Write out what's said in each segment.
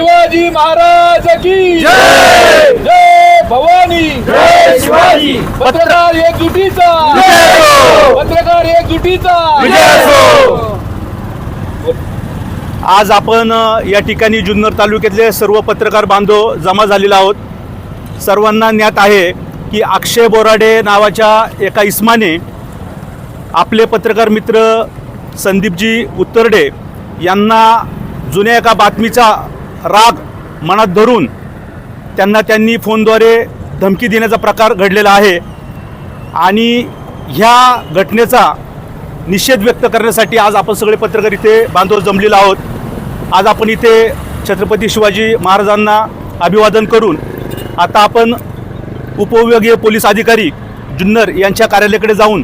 शिवाजी महाराज की जय! जय भवानी! जय शिवाजी! पत्रकार एकजुटीचा. पत्रकार एकजुटीचा. आज आपण या ठिकाणी जुन्नर तालुक्यातले सर्व पत्रकार बांधव जमा झालेले आहोत. सर्वांना ज्ञात आहे की अक्षय बोराडे नावाच्या एका इस्माने आपले पत्रकार मित्र संदीपजी उत्तरडे यांना जुन्या एका बातमीचा राग मनात धरून त्यांना त्यांनी फोनद्वारे धमकी देण्याचा प्रकार घडलेला आहे. आणि ह्या घटनेचा निषेध व्यक्त करण्यासाठी आज आपण सगळे पत्रकार इथे बांधव जमलेलो आहोत. आज आपण इथे छत्रपती शिवाजी महाराजांना अभिवादन करून आता आपण उपविभागीय पोलीस अधिकारी जुन्नर यांच्या कार्यालयाकडे जाऊन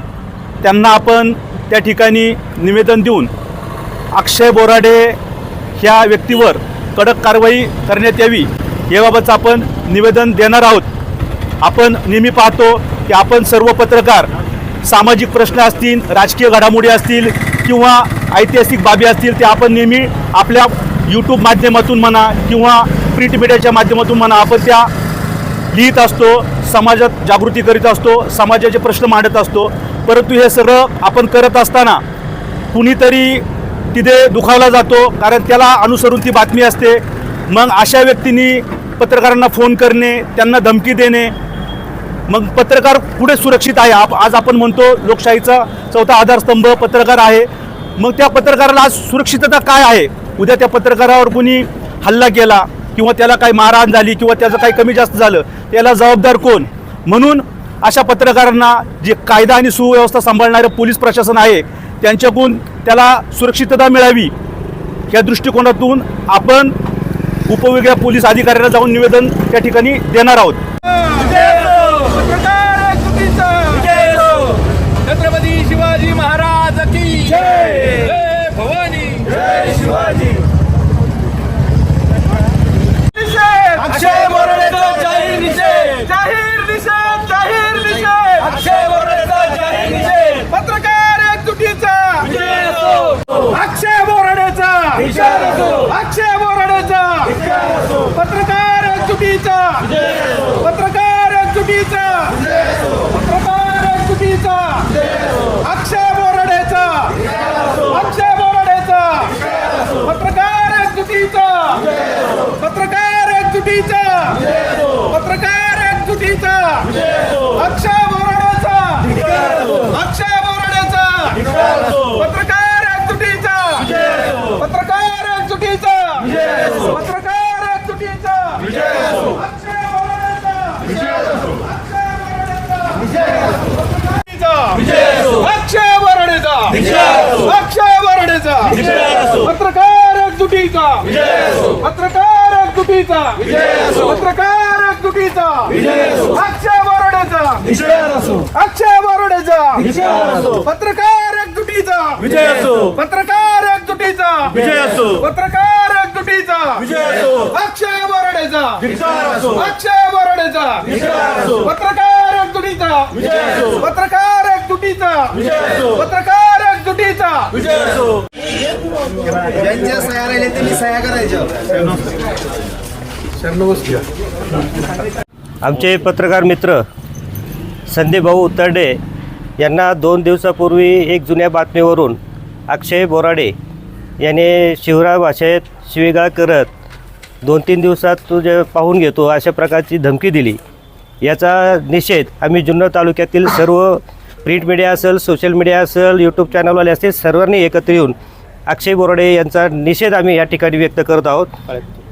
त्यांना आपण त्या ठिकाणी निवेदन देऊन अक्षय बोराडे ह्या व्यक्तीवर कडक कारवाई करण्यात यावी. याबाबतचं आपण निवेदन देणार आहोत. आपण नेहमी पाहतो की आपण सर्व पत्रकार सामाजिक प्रश्न असतील राजकीय घडामोडी असतील किंवा ऐतिहासिक बाबी असतील ते आपण नेहमी आपल्या यूट्यूब माध्यमातून म्हणा किंवा प्रिंट मीडियाच्या माध्यमातून म्हणा आपण त्या लिहित असतो समाजात जागृती करीत असतो समाजाचे प्रश्न मांडत असतो. परंतु हे सगळं आपण करत असताना कुणीतरी तिथे दुखावला जातो कारण त्याला अनुसरून ती बातमी असते. मग अशा व्यक्तींनी पत्रकारांना फोन करणे त्यांना धमकी देणे. मग पत्रकार पुढे सुरक्षित आहे. आप आज आपण म्हणतो लोकशाहीचा चौथा आधारस्तंभ पत्रकार आहे. मग त्या पत्रकाराला आज सुरक्षितता काय आहे? उद्या त्या पत्रकारावर कुणी हल्ला केला किंवा त्याला काही मारहाण झाली किंवा त्याचं काही कमी जास्त झालं त्याला जबाबदार कोण? म्हणून अशा पत्रकारांना जे कायदा आणि सुव्यवस्था सांभाळणारं पोलीस प्रशासन आहे त्यांच्याकडून त्याला सुरक्षितता मिळावी या दृष्टिकोनातून आपण उपविभागीय पोलीस अधिकाऱ्याला जाऊन निवेदन त्या ठिकाणी देणार आहोत पत्रकार एकजुटीचा छत्रपती शिवाजी महाराज की जय. जय भवानी जय शिवाजी निषेध अक्षय बोराडेचा जाहीर निषेध जाहीर निषेध जाहीर निषेध अक्षय बोराडेचा जाहीर निषेध पत्रकार एकजुटीचा विजय असो. अक्षय बोराडेचा विजय असो. अक्षय बोराडेचा विजय असो. पत्रकार चुकीचा. पत्रकार चुकीचा. पत्रकार चुकीचा. अक्षय बोराडेचा. अक्षय बोराडेचा. पत्रकार चुकीचा. पत्रकार चुकीचा. पत्रकार चुकीचा. अक्षय बोराडेचा अक्षय बोराडेचा पत्रकार एकजुटीचा पत्रकार एकजुटीचा पत्रकार एकजुटीचा अक्षय बोराडेचा अक्षय बोराडेचा अक्षय बोराडेचा पत्रकार एकजुटीचा पत्रकार एकजुटीचा पत्रकार एकजुटीचा अक्षय बोराडेचा अक्षय बोराडेचा पत्रकार एकजुटीचा विजय असो. पत्रकार एकजुटीचा विजय असो. पत्रकार एकजुटीचा विजय असो. अक्षय असो. अक्षय बोराडेचा असो. पत्रकार एकजुटीचा विजय असो. पत्रकार एकजुटीचा विजय असो. पत्रकार एकजुटीचा विजय असो. ज्यांच्या सह्या राहिल्या त्यांनी सह्या करायच्या. आमचे पत्रकार मित्र संदीप भाऊ उत्तरडे यांना दोन दिवसापूर्वी एक जुन्या बातमीवरून अक्षय बोराडे याने शिवराय भाषेत शिवीगाळ करत दोन तीन दिवसात तुझे पाहून घेतो अशा प्रकारची धमकी दिली. याचा निषेध आम्ही जुन्नर तालुक्यातील सर्व प्रिंट मीडिया असेल सोशल मीडिया असेल यूट्यूब चॅनलवाले असतील सर्वांनी एकत्र येऊन अक्षय बोराडे यांचा निषेध आम्ही या ठिकाणी व्यक्त करत आहोत.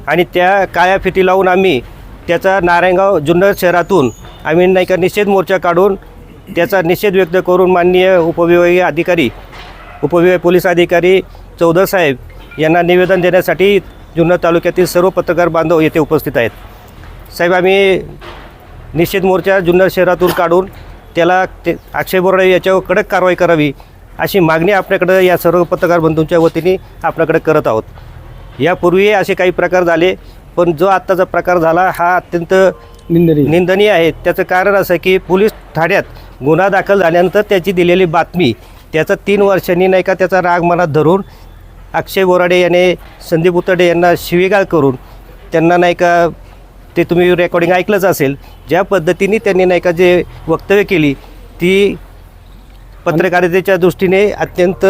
आणि त्या काया फिती लावून आम्ही त्याचा नारायणगाव जुन्नर शहरातून आम्ही नाही का निषेध मोर्चा काढून त्याचा निषेध व्यक्त करून माननीय उपविभागीय अधिकारी उपविभागीय पोलीस अधिकारी चौधर साहेब यांना निवेदन देण्यासाठी जुन्नर तालुक्यातील सर्व पत्रकार बांधव येथे उपस्थित आहेत. साहेब आम्ही निषेध मोर्चा जुन्नर शहरातून काढून त्याला ते अक्षय बोराडे याच्यावर कडक कारवाई करावी अशी मागणी आपल्याकडं या सर्व पत्रकार बंधूंच्या वतीने आपल्याकडे करत आहोत. यापूर्वी असे काही प्रकार झाले पण जो आत्ताचा प्रकार झाला हा अत्यंत निंदनीय. निंदनीय आहे. त्याचं कारण असं की पोलीस ठाण्यात गुन्हा दाखल झाल्यानंतर त्याची दिलेली बातमी त्याचा तीन वर्षांनी नाही का त्याचा राग मनात धरून अक्षय बोराडे याने संदीप उतडे यांना शिवीगाळ करून त्यांना नाही का ते तुम्ही रेकॉर्डिंग ऐकलंच असेल. ज्या पद्धतीने त्यांनी नाही का जे वक्तव्य केली ती पत्रकारितेच्या दृष्टीने अत्यंत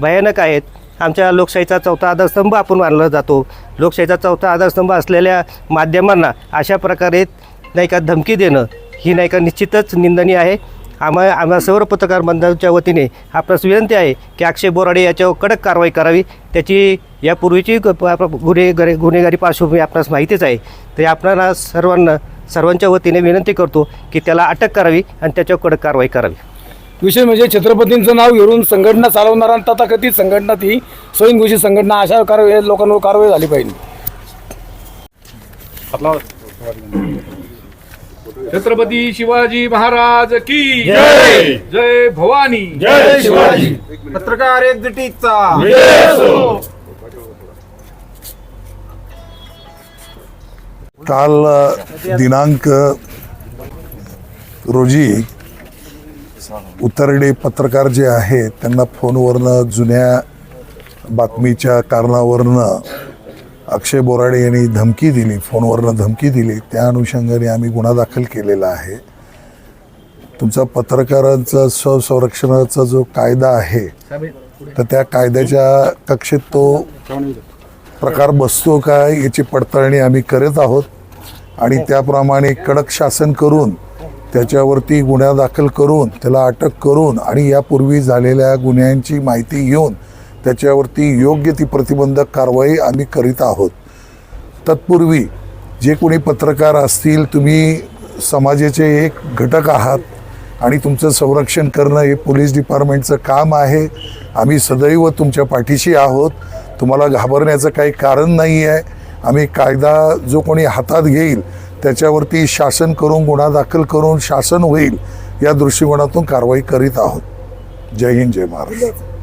भयानक आहेत. आमच्या लोकशाहीचा चौथा आधारस्तंभ आपण मानला जातो. लोकशाहीचा चौथा आधारस्तंभ असलेल्या माध्यमांना अशा प्रकारे नाही का धमकी देणं ही नाही का निश्चितच निंदनीय आहे. आम्हा आम्हा सर्व पत्रकार बंधूंच्या वतीने आपणास विनंती आहे की अक्षय बोराडे याच्यावर कडक कारवाई करावी. त्याची यापूर्वीची गुन्हे गरे- गुन्हेगारी पार्श्वभूमी आपणास माहितीच आहे. तरी आपणाला सर्वांना सर्वांच्या वतीने विनंती करतो की त्याला अटक करावी आणि त्याच्यावर कडक कारवाई करावी. विषय म्हणजे छत्रपतींचं नाव घेऊन संघटना चालवणारा आणि तथाकथित संघटना ती स्वयंघोषित संघटना अशा कारवाई लोकांवर कारवाई झाली पाहिजे. छत्रपती शिवाजी महाराज की जय! जय! भवानी! जय शिवाजी! पत्रकार एकजुटीचा काल दिनांक रोजी उतरडे पत्रकार जे आहेत त्यांना फोनवरनं जुन्या बातमीच्या कारणावरनं अक्षय बोराडे यांनी धमकी दिली फोनवरनं धमकी दिली. त्या अनुषंगाने आम्ही गुन्हा दाखल केलेला आहे. तुमचा पत्रकारांचा स्वसंरक्षणाचा जो कायदा आहे तर त्या कायद्याच्या कक्षेत तो प्रकार बसतो का याची पडताळणी आम्ही करत आहोत? आणि त्याप्रमाणे कडक शासन करून त्याच्यावरती गुन्हा दाखल करून त्याला अटक करून आणि यापूर्वी झालेल्या गुन्ह्यांची माहिती घेऊन त्याच्यावरती योग्य ती प्रतिबंधक कारवाई आम्ही करीत आहोत. तत्पूर्वी जे कोणी पत्रकार असतील तुम्ही समाजाचे एक घटक आहात आणि तुमचं संरक्षण करणं हे पोलीस डिपार्टमेंटचं काम आहे. आम्ही सदैव तुमच्या पाठीशी आहोत. तुम्हाला घाबरण्याचं काही कारण नाही आहे आम्ही कायदा जो कोणी हातात घेईल त्याच्यावरती शासन करून गुन्हा दाखल करून शासन होईल या दृष्टिकोनातून कारवाई करीत आहोत. जय हिंद जय महाराष्ट्र.